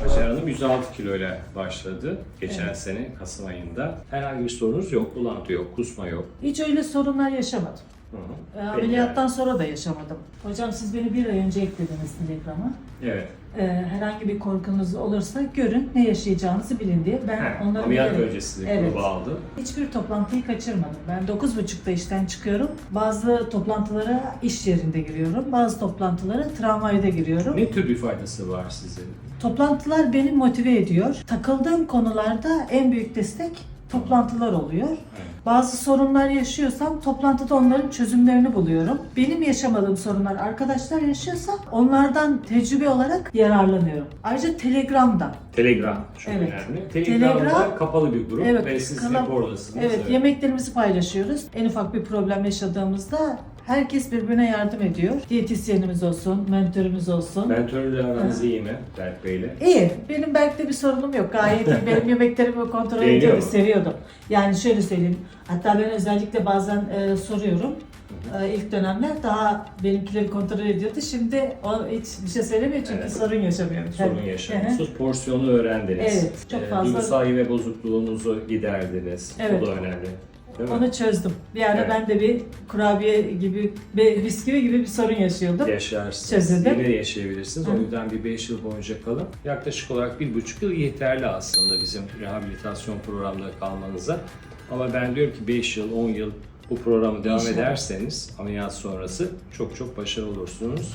Спасибо. Hanım 106 kiloyla başladı geçen sene Kasım ayında. Herhangi bir sorunuz yok, bulantı yok, kusma yok. Hiç öyle sorunlar yaşamadım. Hı hı. Ee. Ameliyattan sonra da yaşamadım. Hocam siz beni bir ay önce eklediniz Telegram'a. Evet. Ee, herhangi bir korkunuz olursa görün ne yaşayacağınızı bilin diye. Ben He, onları ameliyat bilerek- öncesi Evet. grubu aldı. Hiçbir toplantıyı kaçırmadım. Ben 9.30'da işten çıkıyorum. Bazı toplantılara iş yerinde giriyorum. Bazı toplantılara tramvayda giriyorum. Ne tür bir faydası var size? Toplantılar beni motive ediyor. Takıldığım konularda en büyük destek toplantılar oluyor. Bazı sorunlar yaşıyorsam toplantıda onların çözümlerini buluyorum. Benim yaşamadığım sorunlar arkadaşlar yaşıyorsa onlardan tecrübe olarak yararlanıyorum. Ayrıca Telegram'da. Telegram çok Evet. önemli. Telegram'da Telegram- kapalı bir grup Evet, ve siz kanal- hep oradasınız. Evet, yemeklerimizi paylaşıyoruz. En ufak bir problem yaşadığımızda herkes birbirine yardım ediyor. Diyetisyenimiz olsun, mentörümüz olsun. Mentörle aranız iyi mi Berk Bey'le? İyi. Benim Berk'te bir sorunum yok. Gayet iyi. Benim yemeklerimi kontrol Beğeniyor ediyordu. mu? Seviyordum. Yani şöyle söyleyeyim. Hatta ben özellikle bazen e, soruyorum. E, ilk dönemler daha benimkileri kontrol ediyordu. Şimdi o hiç bir şey söylemiyor çünkü Evet. sorun yaşamıyorum. Sorun yaşamıyorsunuz. Porsiyonu öğrendiniz. Evet, çok Ee, fazla. Duygusal yeme bozukluğunuzu giderdiniz. Evet. Bu da önemli. Değil mi? Onu çözdüm. Bir ara Evet. ben de bir kurabiye gibi, bir bisküvi gibi bir sorun yaşıyordum. yaşarsınız. Çözüldü. Yine yaşayabilirsiniz. Hı. O yüzden bir 5 yıl boyunca kalın. Yaklaşık olarak bir buçuk yıl yeterli aslında bizim rehabilitasyon programında kalmanıza. Ama ben diyorum ki 5 yıl, 10 yıl bu programı devam ederseniz ameliyat sonrası çok çok başarılı olursunuz.